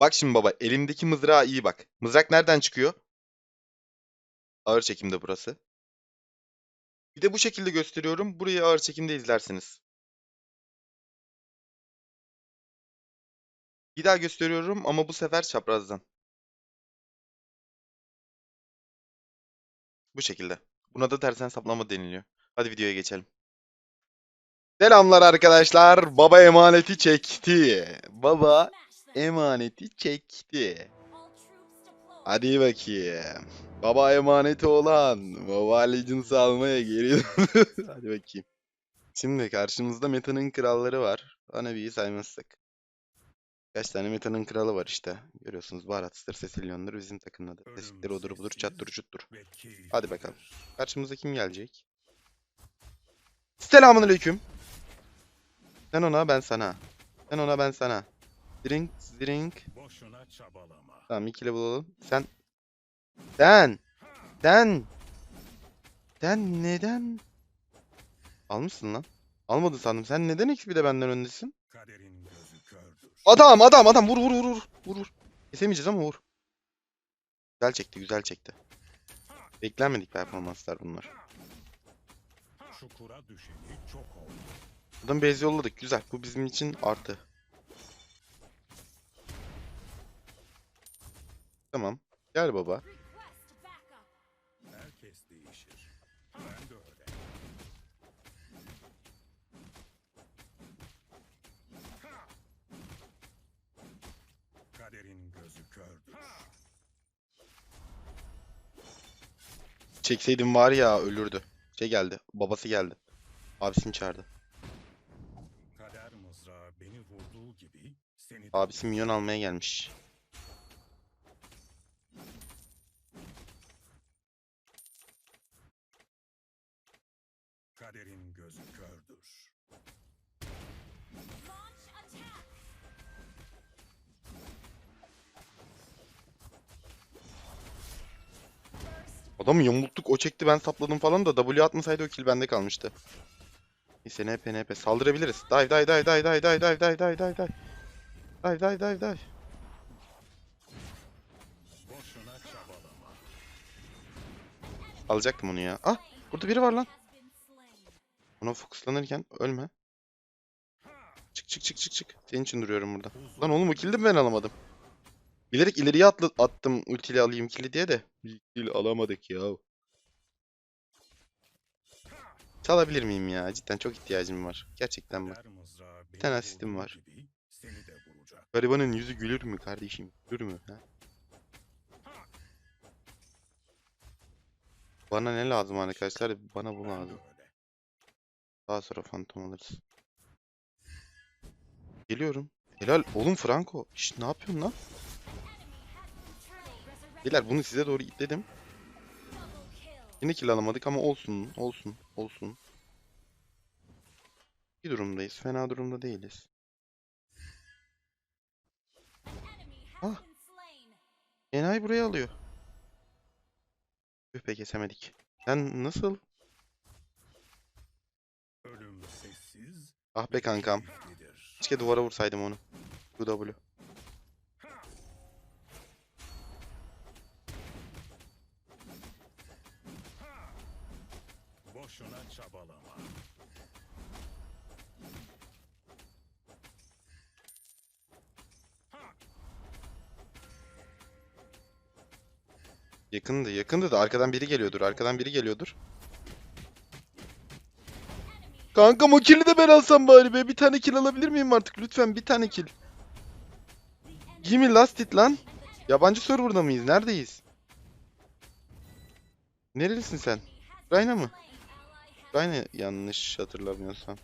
Bak şimdi baba elimdeki mızrağa iyi bak. Mızrak nereden çıkıyor? Ağır çekimde burası. Bir de bu şekilde gösteriyorum. Burayı ağır çekimde izlersiniz. Bir daha gösteriyorum ama bu sefer çaprazdan. Bu şekilde. Buna da tersen saplama deniliyor. Hadi videoya geçelim. Selamlar arkadaşlar. Baba emaneti çekti. Baba emaneti çekti. Hadi bakayım. Baba emaneti olan Mobile Legends almaya geri. Hadi bakayım. Şimdi karşımızda metanın kralları var. Anabi'yi saymazsak. Kaç tane metanın kralı var işte. Görüyorsunuz Barat'tır, Cecilion'dur bizim takımın adı. Tesikleri odur budur, çattur çuttur. Hadi bakalım. Karşımıza kim gelecek? Selamun aleyküm. Sen ona ben sana. Sen ona ben sana. Drink, drink. Boşuna çabalama. Tamam ikili bulalım. Sen. Sen. Sen. Sen neden? Almışsın lan. Almadın sandım. Sen neden XP'de benden öndesin? Kaderin gözü kördür. Adam adam adam vur vur vur vur. Vur vur. Kesemeyeceğiz ama vur. Güzel çekti güzel çekti. Beklenmedik performanslar bunlar. Çukura düşeni çok oldu. Adam base yolladık. Güzel. Bu bizim için artı. Tamam. Gel baba. Herkes değişir. Ben de öyle. Kaderin gözü kördür. Çekseydim var ya ölürdü. Şey geldi. Babası geldi. Abisini çağırdı. Kader mızrağı beni vurduğu gibi seni de Abisi minyon almaya gelmiş. Kaderin gözü kördür. Adamı yamulttuk o çekti ben sapladım falan da W atmasaydı o kill bende kalmıştı. Neyse NP NP saldırabiliriz. Dive dive dive dive dive dive dive dive dive dive dive. Dive dive dive dive. Alacaktım onu ya. Ah burada biri var lan. Ona fokuslanırken ölme. Çık çık çık çık çık. Senin için duruyorum burada. Lan oğlum o mi ben alamadım? Bilerek ileriye atla attım ultiyle alayım kill'i diye de. Bir kill alamadık ya. Çalabilir miyim ya? Cidden çok ihtiyacım var. Gerçekten bak. Beni tane asistim var. Garibanın yüzü gülür mü kardeşim? Gülür mü? Ha? Bana ne lazım arkadaşlar? Bana bu lazım. Daha sonra fantom alırız. Geliyorum. Helal. Oğlum Franco. Şş, ne yapıyorsun lan? Beyler bunu size doğru dedim. Yine kill alamadık ama olsun. Olsun. Olsun. İyi durumdayız. Fena durumda değiliz. Ah. Enayi buraya alıyor. Tüh be kesemedik. Sen nasıl? Ah be kankam. Keşke duvara vursaydım onu. QW. Boşuna çabalama. Yakındı, yakındı da arkadan biri geliyordur. Arkadan biri geliyordur. Kankam o kill'i de ben alsam bari be. Bir tane kill alabilir miyim artık? Lütfen bir tane kill. Give me last hit lan. Yabancı serverda mıyız? Neredeyiz? Nerelisin sen? Ukrayna mı? Ukrayna yanlış hatırlamıyorsam.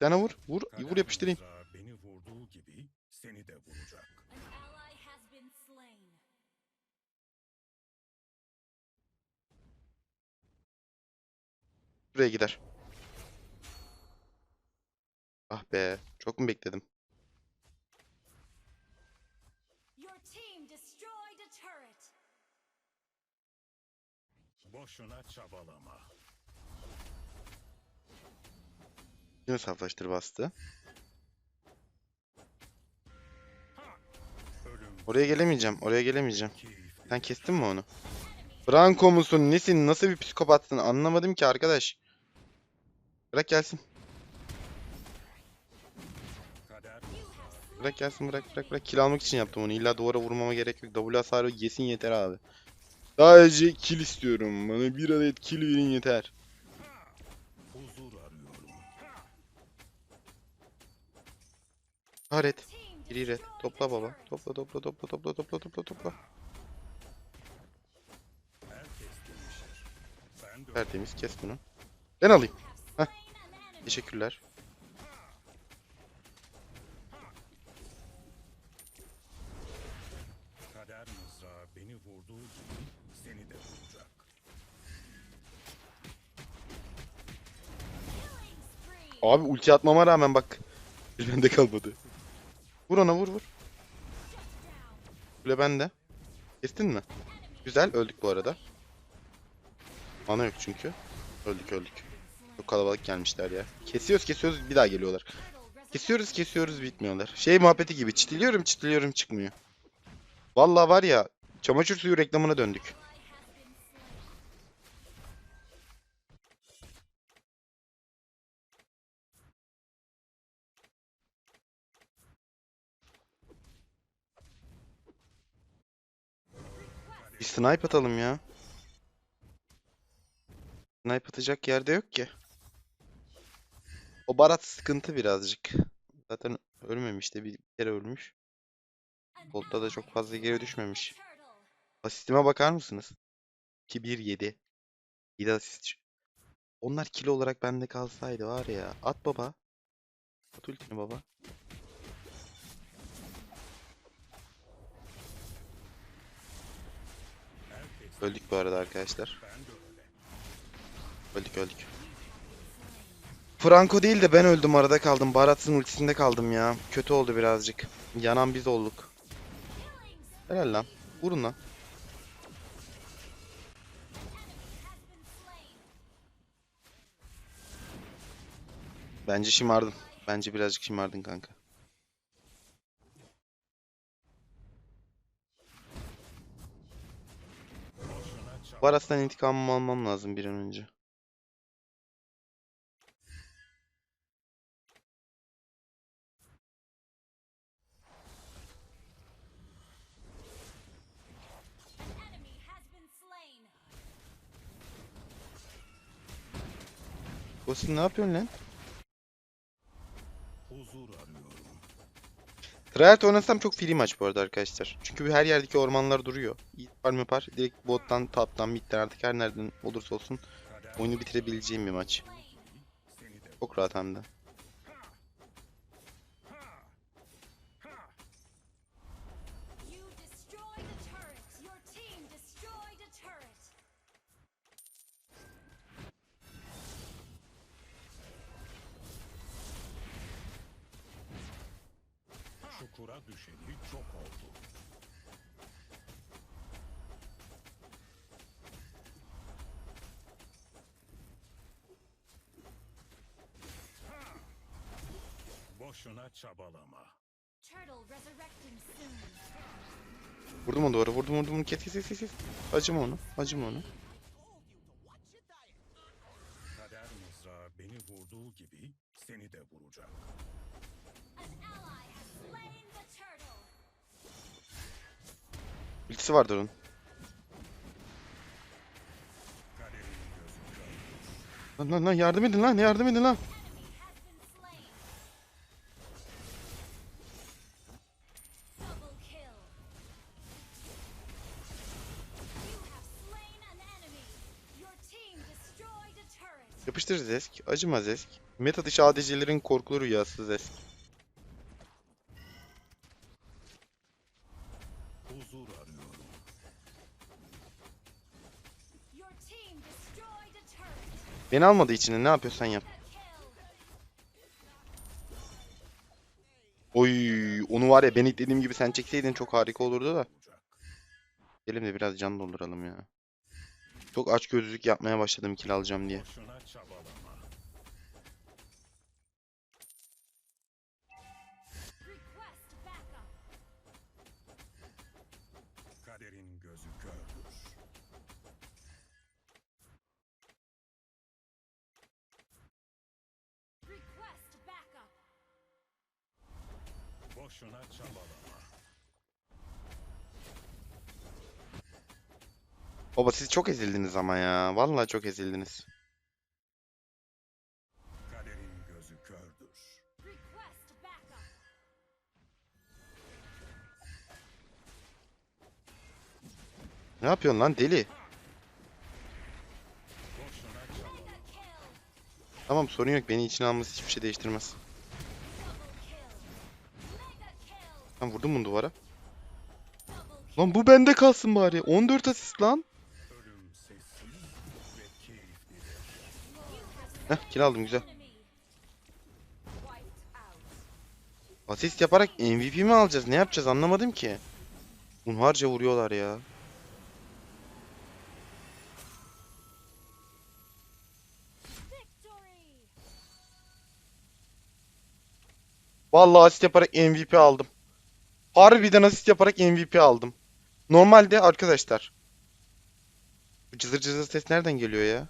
Bir vur. Vur. Vur yapıştırayım. beni vurduğu gibi seni de vuracak. Buraya gider. Ah be. Çok mu bekledim? Boşuna çabalama. Yine saflaştır bastı. Oraya gelemeyeceğim. Oraya gelemeyeceğim. Sen kestin mi onu? Franco musun? Nesin? Nasıl bir psikopatsın? Anlamadım ki arkadaş. Bırak gelsin. Bırak gelsin bırak bırak bırak. Kill almak için yaptım onu. İlla duvara vurmama gerek yok. W hasarı yesin yeter abi. Sadece kill istiyorum. Bana bir adet kill verin yeter. Haret. Gir ret. Topla baba. Topla topla topla topla topla topla topla. Tertemiz kes bunu. Ben alayım. Heh. Teşekkürler. kader mızrağı beni vurduğu gibi seni de vuracak. Abi ulti atmama rağmen bak. Bir bende kalmadı. Vur ona vur vur. Kule bende. Kestin mi? Güzel öldük bu arada. Mana yok çünkü. Öldük öldük. Çok kalabalık gelmişler ya. Kesiyoruz kesiyoruz bir daha geliyorlar. Kesiyoruz kesiyoruz bitmiyorlar. Şey muhabbeti gibi çitiliyorum çitiliyorum çıkmıyor. Vallahi var ya çamaşır suyu reklamına döndük. Bir snipe atalım ya. Snipe atacak yerde yok ki. O Barat sıkıntı birazcık. Zaten ölmemiş de bir kere ölmüş. Bolt'ta da çok fazla geri düşmemiş. Asistime bakar mısınız? 2-1-7. 7 asist. Onlar kilo olarak bende kalsaydı var ya. At baba. At ultini baba. Öldük bu arada arkadaşlar. Öldük öldük. Franco değil de ben öldüm arada kaldım. Barats'ın ultisinde kaldım ya. Kötü oldu birazcık. Yanan biz olduk. Helal lan. Vurun lan. Bence şımardın. Bence birazcık şımardın kanka. Varas'tan intikamımı almam lazım bir an önce. Kosin ne yapıyorsun lan? Triart oynasam çok free maç bu arada arkadaşlar. Çünkü her yerdeki ormanlar duruyor. İyi farm yapar. Direkt bottan, taptan, midden artık her nereden olursa olsun oyunu bitirebileceğim bir maç. Çok rahat hem de. Çukura düşeni çok oldu. Boşuna çabalama. Turtle resurrecting soon. Vurdum onu duvara, vurdum vurdum. Kes kes kes kes, kes. Acıma onu, acıma onu. Kader mızrağı beni vurduğu gibi seni de vuracak. Ultisi vardır onun. Lan lan lan yardım edin lan, yardım edin lan. Yapıştır Zesk, acıma Zesk. Meta dışı ADC'lerin korkulu rüyası Zesk. Beni almadı içine, ne yapıyorsan yap. Oy, onu var ya ben dediğim gibi sen çekseydin çok harika olurdu da. Gelin de biraz can dolduralım ya. Çok aç gözlük yapmaya başladım kill alacağım diye. Boşuna çabalama. Baba siz çok ezildiniz ama ya. Vallahi çok ezildiniz. Kaderin gözü kördür. Ne yapıyorsun lan deli? Tamam sorun yok. Beni içine alması hiçbir şey değiştirmez. Ben vurdum bunu duvara. Lan bu bende kalsın bari. 14 asist lan. Heh kill aldım güzel. Asist yaparak MVP mi alacağız? Ne yapacağız anlamadım ki. Hunharca vuruyorlar ya. Vallahi asist yaparak MVP aldım. Harbiden asist yaparak MVP aldım. Normalde arkadaşlar. Bu cızır cızır ses nereden geliyor ya?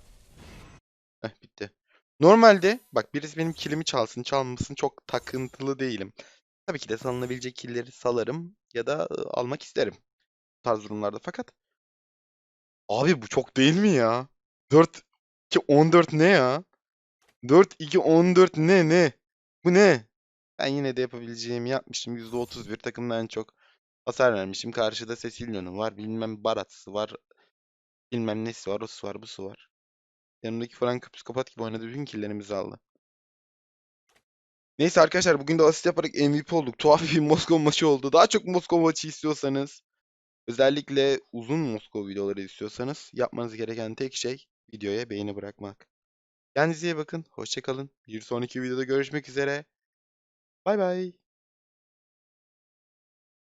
Heh bitti. Normalde bak birisi benim kilimi çalsın çalmasın çok takıntılı değilim. Tabii ki de salınabilecek killeri salarım ya da almak isterim. Bu tarz durumlarda fakat. Abi bu çok değil mi ya? 4 2 14 ne ya? 4 2 14 ne ne? Bu ne? Ben yine de yapabileceğimi yapmışım. %31 takımdan çok hasar vermişim. Karşıda Cecilio'nun var. Bilmem Barat'sı var. Bilmem nesi var. Osu var. Busu var. Yanımdaki Frank psikopat gibi oynadı. Bütün killerimizi aldı. Neyse arkadaşlar bugün de asist yaparak MVP olduk. Tuhaf bir Moskova maçı oldu. Daha çok Moskova maçı istiyorsanız özellikle uzun Moskova videoları istiyorsanız yapmanız gereken tek şey videoya beğeni bırakmak. Kendinize iyi bakın. Hoşça kalın. Bir sonraki videoda görüşmek üzere. Bye bye.